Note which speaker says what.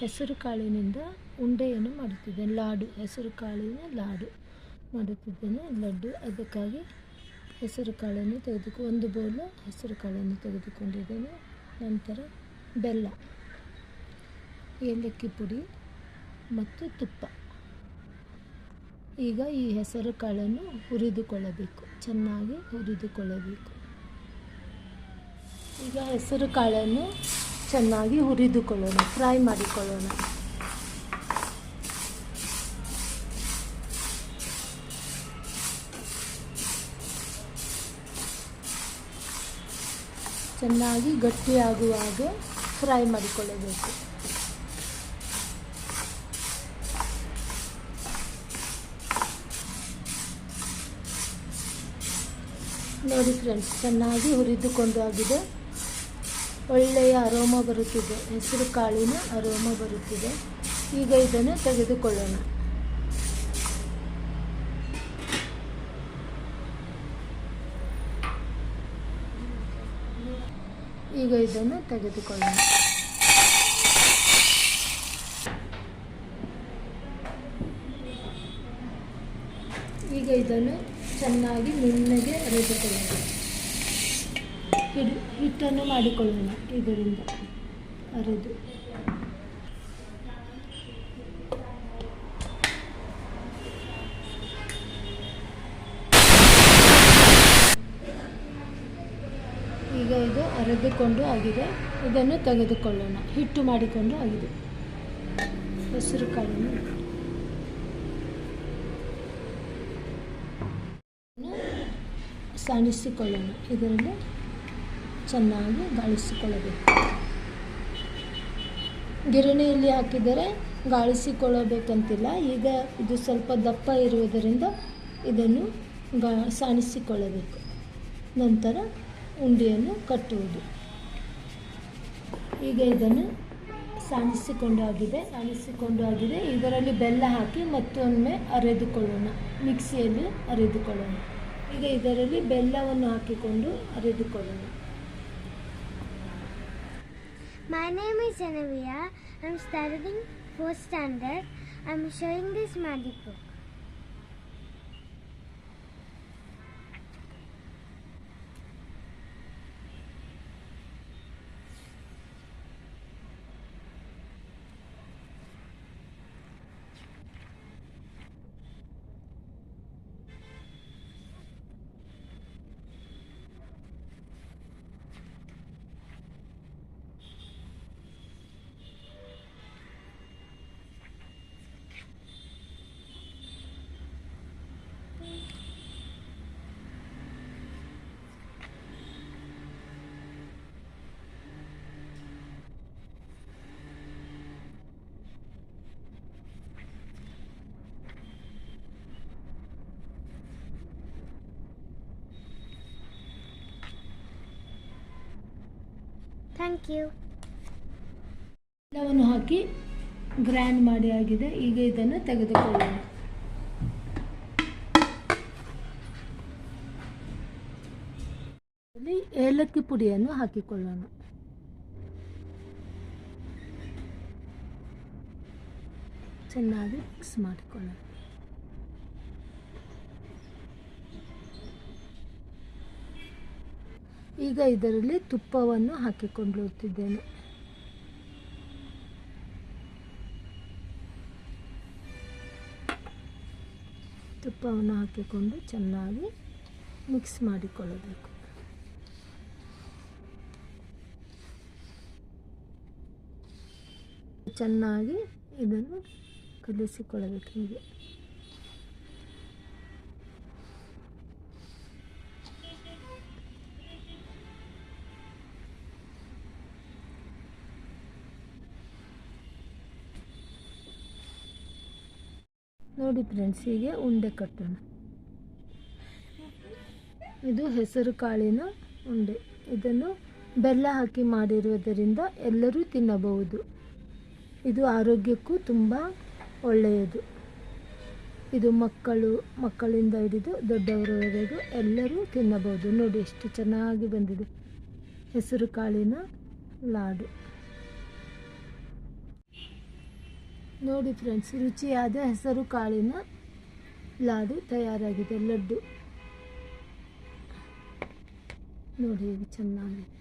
Speaker 1: ಹೆಸರು ಕಾಳಿನಿಂದ ಉಂಡೆಯನ್ನು ಮಾಡುತ್ತಿದ್ದೇನೆ. ಲಾಡು, ಹೆಸರು ಕಾಳಿನ ಲಾಡು ಮಾಡುತ್ತಿದ್ದೇನೆ. ಲಡ್ಡು, ಅದಕ್ಕಾಗಿ ಹೆಸರು ಕಾಳನ್ನು ತೆಗೆದುಕೊ, ಒಂದು ಬೌಲು ಹೆಸರು ಕಾಳನ್ನು ತೆಗೆದುಕೊಂಡಿದ್ದೇನೆ. ನಂತರ ಬೆಲ್ಲ, ಏಲಕ್ಕಿ ಪುಡಿ ಮತ್ತು ತುಪ್ಪ. ಈಗ ಈ ಹೆಸರು ಕಾಳನ್ನು ಹುರಿದುಕೊಳ್ಳಬೇಕು. ಚೆನ್ನಾಗಿ ಹುರಿದುಕೊಳ್ಳಬೇಕು. ಈಗ ಹೆಸರು ಕಾಳನ್ನು ಚೆನ್ನಾಗಿ ಹುರಿದುಕೊಳ್ಳೋಣ ಫ್ರೈ ಮಾಡಿಕೊಳ್ಳೋಣ. ಚೆನ್ನಾಗಿ ಗಟ್ಟಿಯಾಗುವ ಹಾಗೆ ಫ್ರೈ ಮಾಡಿಕೊಳ್ಳಬೇಕು. ನೋಡಿ ಫ್ರೆಂಡ್ಸ್ ಚೆನ್ನಾಗಿ ಹುರಿದುಕೊಂಡು ಆಗಿದೆ. ಒಳ್ಳೆಯ ಅರೋಮ ಬರುತ್ತಿದೆ. ಹೆಸರು ಕಾಳಿನ ಅರೋಮ ಬರುತ್ತಿದೆ. ಈಗ ಇದನ್ನು ತೆಗೆದುಕೊಳ್ಳೋಣ. ಈಗ ಇದನ್ನು ತೆಗೆದುಕೊಳ್ಳೋಣ. ಈಗ ಇದನ್ನು ಚೆನ್ನಾಗಿ ನುಣ್ಣಗೆ ಅರೆದುಕೊಳ್ಳೋಣ ಹಿಡ್, ಹಿಟ್ಟನ್ನು ಮಾಡಿಕೊಳ್ಳೋಣ ಇದರಿಂದ. ಅರೆದು. ಈಗ ಇದು ಅರೆದುಕೊಂಡು ಆಗಿದೆ. ಇದನ್ನು ತೆಗೆದುಕೊಳ್ಳೋಣ. ಹಿಟ್ಟು ಮಾಡಿಕೊಂಡು ಆಗಿದೆ. ಹೆಸರು ಕಾಳನ್ನು ಸಾಣಿಸಿಕೊಳ್ಳೋಣ. ಇದರಲ್ಲಿ ಚೆನ್ನಾಗಿ ಗಾಳಿಸಿಕೊಳ್ಳಬೇಕು. ಗಿರಣಿಯಲ್ಲಿ ಹಾಕಿದರೆ ಗಾಳಿಸಿಕೊಳ್ಳಬೇಕಂತಿಲ್ಲ. ಈಗ ಇದು ಸ್ವಲ್ಪ ದಪ್ಪ ಇರುವುದರಿಂದ ಇದನ್ನು ಗಾ, ಸಾಣಿಸಿಕೊಳ್ಳಬೇಕು. ನಂತರ ಉಂಡೆಯನ್ನು ಕಟ್ಟುವುದು. ಈಗ ಇದನ್ನು ಸಾಣಿಸಿಕೊಂಡಾಗಿದೆ ಸಾಣಿಸಿಕೊಂಡಾಗಿದೆ ಇದರಲ್ಲಿ ಬೆಲ್ಲ ಹಾಕಿ ಮತ್ತೊಮ್ಮೆ ಅರೆದುಕೊಳ್ಳೋಣ. ಮಿಕ್ಸಿಯಲ್ಲಿ ಅರೆದುಕೊಳ್ಳೋಣ. ಈಗ ಇದರಲ್ಲಿ ಬೆಲ್ಲವನ್ನು ಹಾಕಿಕೊಂಡು ಅರೆದುಕೊಳ್ಳೋಣ.
Speaker 2: My name is Genevieve. I'm studying fourth standard. I'm showing this magic book. Thank you
Speaker 1: ಎಲ್ಲವನ್ನು ಹಾಕಿ ಗ್ರ್ಯಾಂಡ್ ಮಾಡಿ ಆಗಿದೆ. ಈಗ ಇದನ್ನು ತೆಗೆದುಕೊಳ್ಳೋಣ. ಏಲಕ್ಕಿ ಪುಡಿಯನ್ನು ಹಾಕಿಕೊಳ್ಳೋಣ. ಚೆನ್ನಾಗಿ ಮಿಕ್ಸ್ ಮಾಡಿಕೊಳ್ಳೋಣ. ಈಗ ಇದರಲ್ಲಿ ತುಪ್ಪವನ್ನು ಹಾಕಿಕೊಳ್ಳುತ್ತಿದ್ದೇನೆ ತುಪ್ಪವನ್ನು ಹಾಕಿಕೊಂಡು ಚೆನ್ನಾಗಿ ಮಿಕ್ಸ್ ಮಾಡಿಕೊಳ್ಳಬೇಕು. ಚೆನ್ನಾಗಿ ಇದನ್ನು ಕಲಿಸಿಕೊಳ್ಳಬೇಕು ಹೀಗೆ. ನೋಡಿ ಫ್ರೆಂಡ್ಸ್ ಹೀಗೆ ಉಂಡೆ ಕಟ್ಟೋಣ. ಇದು ಹೆಸರು ಕಾಳಿನ ಉಂಡೆ. ಇದನ್ನು ಬೆಲ್ಲ ಹಾಕಿ ಮಾಡಿರುವುದರಿಂದ ಎಲ್ಲರೂ ತಿನ್ನಬಹುದು. ಇದು ಆರೋಗ್ಯಕ್ಕೂ ತುಂಬ ಒಳ್ಳೆಯದು. ಇದು ಮಕ್ಕಳು, ಮಕ್ಕಳಿಂದ ಹಿಡಿದು ದೊಡ್ಡವರವರೆಗೂ ಎಲ್ಲರೂ ತಿನ್ನಬಹುದು. ನೋಡಿ, ಎಷ್ಟು ಚೆನ್ನಾಗಿ ಬಂದಿದೆ ಹೆಸರು ಕಾಳಿನ ಲಾಡು. ನೋಡಿ ಫ್ರೆಂಡ್ಸ್ ರುಚಿಯಾದ ಹೆಸರು ಕಾಳಿನ ಲಾಡು ತಯಾರಾಗಿದೆ ಲಡ್ಡು. ನೋಡಿ ಚೆನ್ನಾಗಿದೆ. ಚೆನ್ನಾಗಿ